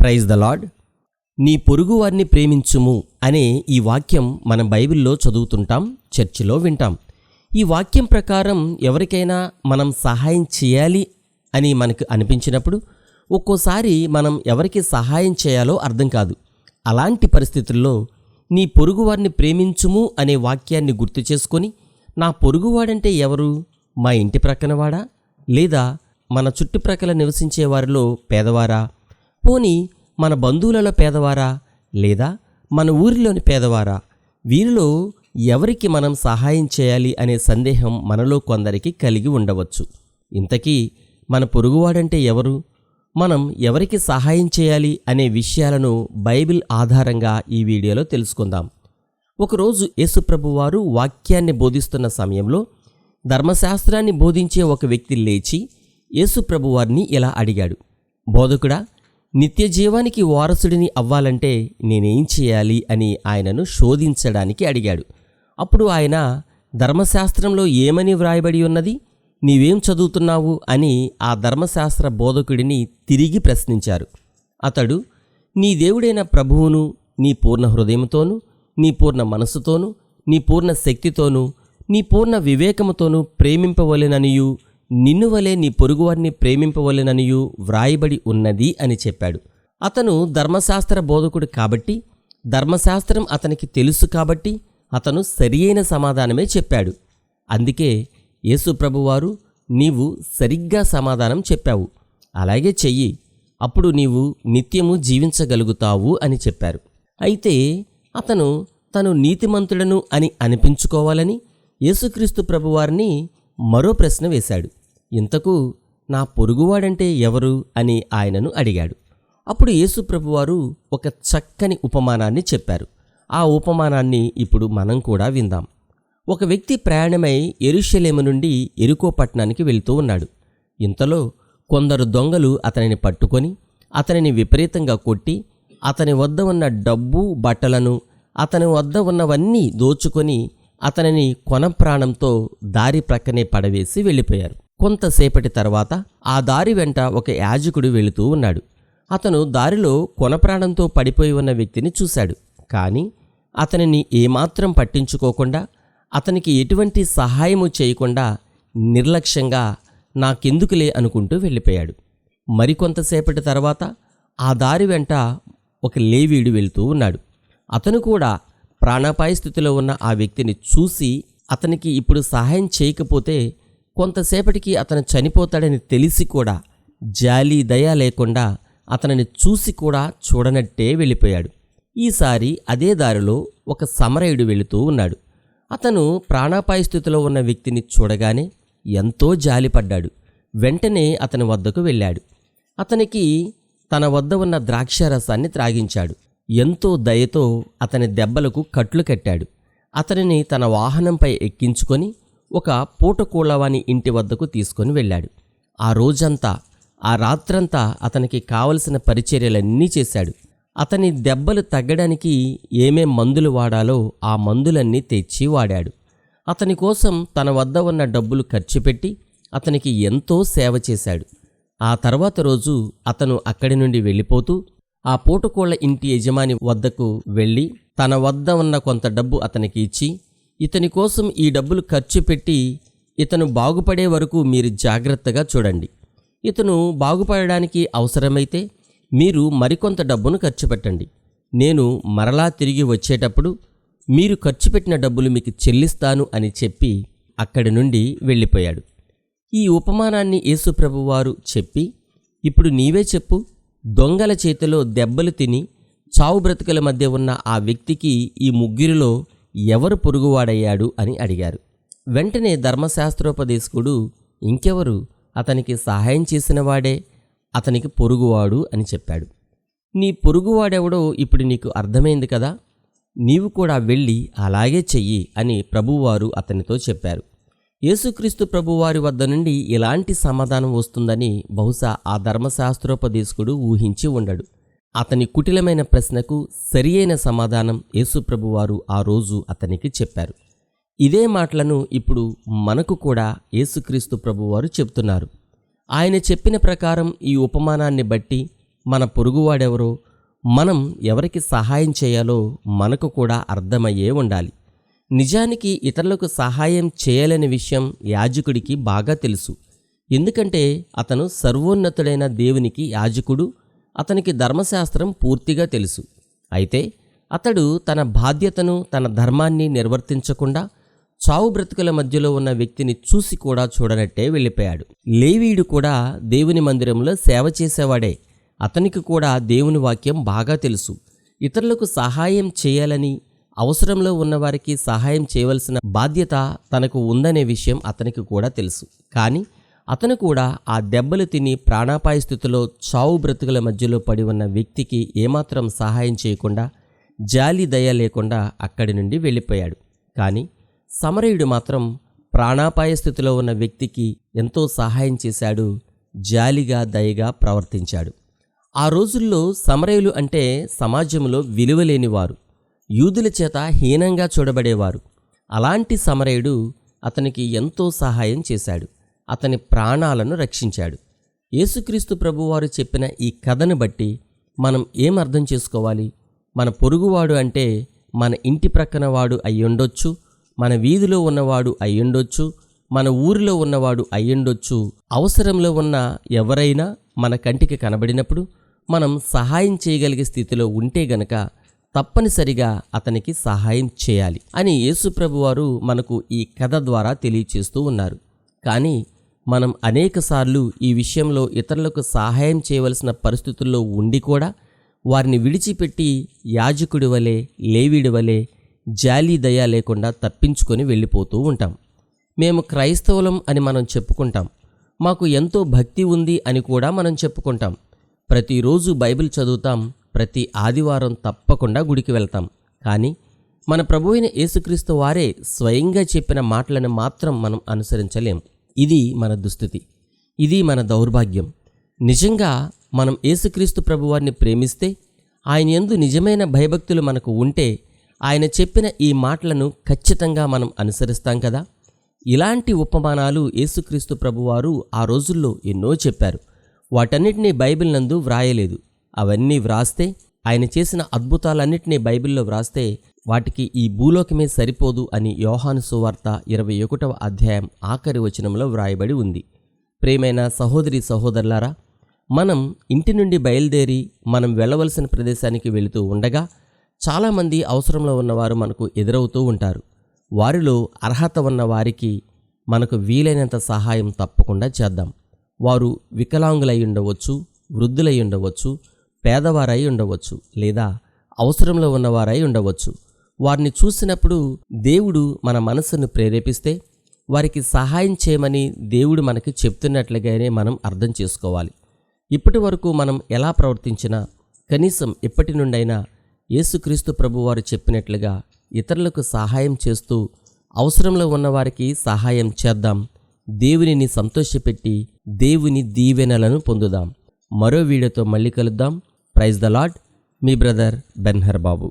Praise the lord నీ పొరుగువారిని ప్రేమించుము అనే ఈ వాక్యం మనం బైబిల్లో చదువుతుంటాం చర్చిలో వింటాం. ఈ వాక్యం ప్రకారం ఎవరికైనా మనం సహాయం చేయాలి అని మనకు అనిపించినప్పుడు ఒక్కోసారి మనం ఎవరికి సహాయం చేయాలో అర్థం కాదు. అలాంటి పరిస్థితుల్లో నీ పొరుగువారిని ప్రేమించుము అనే వాక్యాన్ని గుర్తు చేసుకొని నా పొరుగువాడంటే ఎవరు? మా ఇంటి ప్రక్కనవాడా? లేదా మన చుట్టుప్రక్కల నివసించే వారిలో పేదవారా? పోని మన బంధువులలో పేదవారా? లేదా మన ఊరిలోని పేదవారా? వీరిలో ఎవరికి మనం సహాయం చేయాలి అనే సందేహం మనలో కొందరికి కలిగి ఉండవచ్చు. ఇంతకీ మన పొరుగువాడంటే ఎవరు? మనం ఎవరికి సహాయం చేయాలి అనే విషయాలను బైబిల్ ఆధారంగా ఈ వీడియోలో తెలుసుకుందాం. ఒకరోజు యేసుప్రభు వారు వాక్యాన్ని బోధిస్తున్న సమయంలో ధర్మశాస్త్రాన్ని బోధించే ఒక వ్యక్తి లేచి యేసుప్రభు వారిని ఇలా అడిగాడు. బోధకుడా నిత్య జీవానికి వారసుడిని అవ్వాలంటే నేనేం చేయాలి అని ఆయనను శోధించడానికి అడిగాడు. అప్పుడు ఆయన ధర్మశాస్త్రంలో ఏమని వ్రాయబడి ఉన్నది? నీవేం చదువుతున్నావు? అని ఆ ధర్మశాస్త్ర బోధకుడిని తిరిగి ప్రశ్నించారు. అతడు నీ దేవుడైన ప్రభువును నీ పూర్ణ హృదయంతోనూ నీ పూర్ణ మనస్సుతోనూ నీ పూర్ణ శక్తితోనూ నీ పూర్ణ వివేకముతోనూ ప్రేమింపవలెననియు నిన్ను వలె నీ పొరుగువారిని ప్రేమింపవలెననియు వ్రాయబడి ఉన్నది అని చెప్పాడు. అతను ధర్మశాస్త్ర బోధకుడు కాబట్టి ధర్మశాస్త్రం అతనికి తెలుసు కాబట్టి అతను సరియైన సమాధానమే చెప్పాడు. అందుకే యేసుప్రభువారు నీవు సరిగ్గా సమాధానం చెప్పావు. అలాగే చెయ్యి. అప్పుడు నీవు నిత్యము జీవించగలుగుతావు అని చెప్పారు. అయితే అతను తను నీతిమంతుడను అని అనిపించుకోవాలని యేసుక్రీస్తు ప్రభువారిని మరో ప్రశ్న వేశాడు. ఇంతకు నా పొరుగువాడంటే ఎవరు? అని ఆయనను అడిగాడు. అప్పుడు యేసుప్రభువారు ఒక చక్కని ఉపమానాన్ని చెప్పారు. ఆ ఉపమానాన్ని ఇప్పుడు మనం కూడా విందాం. ఒక వ్యక్తి ప్రయాణమై ఎరుషలేము నుండి ఎరుకో పట్టణానికి వెళ్తూ ఉన్నాడు. ఇంతలో కొందరు దొంగలు అతనిని పట్టుకొని అతనిని విపరీతంగా కొట్టి అతని వద్ద ఉన్న డబ్బు బట్టలను అతని వద్ద ఉన్నవన్నీ దోచుకొని అతనిని కొన ప్రాణంతో దారి ప్రక్కనే పడవేసి వెళ్ళిపోయారు. కొంతసేపటి తర్వాత ఆ దారి వెంట ఒక యాజకుడు వెళుతూ ఉన్నాడు. అతను దారిలో కొన ప్రాణంతో పడిపోయి ఉన్న వ్యక్తిని చూశాడు. కానీ అతనిని ఏమాత్రం పట్టించుకోకుండా అతనికి ఎటువంటి సహాయము చేయకుండా నిర్లక్ష్యంగా నాకెందుకులే అనుకుంటూ వెళ్ళిపోయాడు. మరికొంతసేపటి తర్వాత ఆ దారి వెంట ఒక లేవీడు వెళుతూ ఉన్నాడు. అతను కూడా ప్రాణాపాయ స్థితిలో ఉన్న ఆ వ్యక్తిని చూసి అతనికి ఇప్పుడు సహాయం చేయకపోతే కొంతసేపటికి అతను చనిపోతాడని తెలిసి కూడా జాలి దయ లేకుండా అతనిని చూసి కూడా చూడనట్టే వెళ్ళిపోయాడు. ఈసారి అదే దారిలో ఒక సమరయుడు వెళుతూ ఉన్నాడు. అతను ప్రాణాపాయ స్థితిలో ఉన్న వ్యక్తిని చూడగానే ఎంతో జాలిపడ్డాడు. వెంటనే అతని వద్దకు వెళ్ళాడు. అతనికి తన వద్ద ఉన్న ద్రాక్షారసాన్ని త్రాగించాడు. ఎంతో దయతో అతని దెబ్బలకు కట్లు కట్టాడు. అతనిని తన వాహనంపై ఎక్కించుకొని ఒక పూటకూళ్ళవాని ఇంటి వద్దకు తీసుకొని వెళ్ళాడు. ఆ రోజంతా ఆ రాత్రంతా అతనికి కావలసిన పరిచర్యలన్నీ చేశాడు. అతని దెబ్బలు తగ్గడానికి ఏమేం మందులు వాడాలో ఆ మందులన్నీ తెచ్చి వాడాడు. అతని కోసం తన వద్ద ఉన్న డబ్బులు ఖర్చు పెట్టి అతనికి ఎంతో సేవ చేశాడు. ఆ తర్వాత రోజు అతను అక్కడి నుండి వెళ్ళిపోతూ ఆ పూటకోళ్ళ ఇంటి యజమాని వద్దకు వెళ్ళి తన వద్ద ఉన్న కొంత డబ్బు అతనికి ఇచ్చి ఇతని కోసం ఈ డబ్బులు ఖర్చు పెట్టి ఇతను బాగుపడే వరకు మీరు జాగ్రత్తగా చూడండి. ఇతను బాగుపడడానికి అవసరమైతే మీరు మరికొంత డబ్బును ఖర్చు పెట్టండి. నేను మరలా తిరిగి వచ్చేటప్పుడు మీరు ఖర్చు పెట్టిన డబ్బులు మీకు చెల్లిస్తాను అని చెప్పి అక్కడి నుండి వెళ్ళిపోయాడు. ఈ ఉపమానాన్ని యేసుప్రభువారు చెప్పి ఇప్పుడు నీవే చెప్పు దొంగల చేతిలో దెబ్బలు తిని చావు బ్రతుకుల మధ్య ఉన్న ఆ వ్యక్తికి ఈ ముగ్గురిలో ఎవరు పొరుగువాడయ్యాడు అని అడిగారు. వెంటనే ధర్మశాస్త్రోపదేశకుడు ఇంకెవరు? అతనికి సహాయం చేసినవాడే? అతనికి పొరుగువాడు అని చెప్పాడు. నీ పొరుగువాడెవడో ఇప్పుడు నీకు అర్థమైంది కదా? నీవు కూడా వెళ్ళి అలాగే చెయ్యి అని ప్రభువారు అతనితో చెప్పారు. యేసుక్రీస్తు ప్రభువారి వద్ద నుండి ఇలాంటి సమాధానం వస్తుందని బహుశా ఆ ధర్మశాస్త్రోపదేశకుడు ఊహించి ఉండడు. అతని కుటిలమైన ప్రశ్నకు సరియైన సమాధానం యేసుప్రభువారు ఆ రోజు అతనికి చెప్పారు. ఇదే మాటలను ఇప్పుడు మనకు కూడా యేసుక్రీస్తు ప్రభువారు చెప్తున్నారు ఆయన చెప్పిన ప్రకారం ఈ ఉపమానాన్ని బట్టి మన పొరుగువాడెవరో మనం ఎవరికి సహాయం చేయాలో మనకు కూడా అర్థమయ్యే ఉండాలి. నిజానికి ఇతరులకు సహాయం చేయలేని విషయం యాజకుడికి బాగా తెలుసు. ఎందుకంటే అతను సర్వోన్నతుడైన దేవునికి యాజకుడు అతనికి ధర్మశాస్త్రం పూర్తిగా తెలుసు. అయితే అతడు తన బాధ్యతను తన ధర్మాన్ని నిర్వర్తించకుండా చావు బ్రతుకుల మధ్యలో ఉన్న వ్యక్తిని చూసి కూడా చూడనట్టే వెళ్ళిపోయాడు. లేవీయుడు కూడా దేవుని మందిరంలో సేవ చేసేవాడే. అతనికి కూడా దేవుని వాక్యం బాగా తెలుసు. ఇతరులకు సహాయం చేయాలని అవసరంలో ఉన్నవారికి సహాయం చేయవలసిన బాధ్యత తనకు ఉందనే విషయం అతనికి కూడా తెలుసు. కానీ అతను కూడా ఆ దెబ్బలు తిని ప్రాణాపాయ స్థితిలో చావు బ్రతుకుల మధ్యలో పడి ఉన్న వ్యక్తికి ఏమాత్రం సహాయం చేయకుండా జాలి దయ లేకుండా అక్కడి నుండి వెళ్ళిపోయాడు. కానీ సమరయుడు మాత్రం ప్రాణాపాయ స్థితిలో ఉన్న వ్యక్తికి ఎంతో సహాయం చేశాడు జాలిగా దయగా ప్రవర్తించాడు. ఆ రోజుల్లో సమరయులు అంటే సమాజంలో విలువలేనివారు యూదుల చేత హీనంగా చూడబడేవారు. అలాంటి సమరయుడు అతనికి ఎంతో సహాయం చేశాడు. అతని ప్రాణాలను రక్షించాడు. యేసుక్రీస్తు ప్రభువారు చెప్పిన ఈ కథను బట్టి మనం ఏం అర్థం చేసుకోవాలి? మన పొరుగువాడు అంటే మన ఇంటి ప్రక్కన వాడు అయ్యుండొచ్చు మన వీధిలో ఉన్నవాడు అయ్యుండొచ్చు మన ఊరిలో ఉన్నవాడు అయ్యుండొచ్చు. అవసరంలో ఉన్న ఎవరైనా మన కంటికి కనబడినప్పుడు మనం సహాయం చేయగలిగే స్థితిలో ఉంటే గనక తప్పనిసరిగా అతనికి సహాయం చేయాలి అని యేసుప్రభు వారు మనకు ఈ కథ ద్వారా తెలియచేస్తూ ఉన్నారు. కానీ మనం అనేకసార్లు ఈ విషయంలో ఇతరులకు సహాయం చేయవలసిన పరిస్థితుల్లో ఉండి కూడా వారిని విడిచిపెట్టి యాజకుడి వలె లేవిడి వలె జాలి దయ లేకుండా తప్పించుకొని వెళ్ళిపోతూ ఉంటాం. మేము క్రైస్తవులం అని మనం చెప్పుకుంటాం. మాకు ఎంతో భక్తి ఉంది అని కూడా మనం చెప్పుకుంటాం. ప్రతిరోజు బైబిల్ చదువుతాం ప్రతి ఆదివారం తప్పకుండా గుడికి వెళ్తాం. కానీ మన ప్రభువైన యేసుక్రీస్తు వారే స్వయంగా చెప్పిన మాటలను మాత్రం మనం అనుసరించలేం. ఇది మన దుస్థితి. ఇది మన దౌర్భాగ్యం. నిజంగా మనం యేసుక్రీస్తు ప్రభువారిని ప్రేమిస్తే ఆయన యందు నిజమైన భయభక్తులు మనకు ఉంటే ఆయన చెప్పిన ఈ మాటలను ఖచ్చితంగా మనం అనుసరిస్తాం కదా? ఇలాంటి ఉపమానాలు యేసుక్రీస్తు ప్రభువారు ఆ రోజుల్లో ఎన్నో చెప్పారు. వాటన్నిటినీ బైబిల్ నందు వ్రాయలేదు. అవన్నీ వ్రాస్తే ఆయన చేసిన అద్భుతాలన్నింటినీ బైబిల్లో వ్రాస్తే వాటికి ఈ భూలోకమే సరిపోదు అని యోహాను సువార్త ఇరవై ఒకటవ అధ్యాయం ఆఖరి వచనంలో వ్రాయబడి ఉంది. ప్రేమైన సహోదరి సహోదరులారా మనం ఇంటి నుండి బయలుదేరి మనం వెళ్ళవలసిన ప్రదేశానికి వెళుతూ ఉండగా చాలామంది అవసరంలో ఉన్నవారు మనకు ఎదురవుతూ ఉంటారు. వారిలో అర్హత ఉన్న వారికి మనకు వీలైనంత సహాయం తప్పకుండా చేద్దాం. వారు వికలాంగులై ఉండవచ్చు వృద్ధులై ఉండవచ్చు పేదవారై ఉండవచ్చు లేదా అవసరంలో ఉన్నవారై ఉండవచ్చు. వారిని చూసినప్పుడు దేవుడు మన మనసును ప్రేరేపిస్తే వారికి సహాయం చేయమని దేవుడు మనకి చెప్తున్నట్లుగానే మనం అర్థం చేసుకోవాలి. ఇప్పటి వరకు మనం ఎలా ప్రవర్తించినా కనీసం ఎప్పటి నుండైనా యేసుక్రీస్తు ప్రభువారు చెప్పినట్లుగా ఇతరులకు సహాయం చేస్తూ అవసరంలో ఉన్నవారికి సహాయం చేద్దాం దేవునిని సంతోషపెట్టి దేవుని దీవెనలను పొందుదాం. మరో వీడియోతో మళ్ళీ కలుద్దాం. ప్రైజ్ ద లాడ్ మీ బ్రదర్ బెన్హర్ బాబు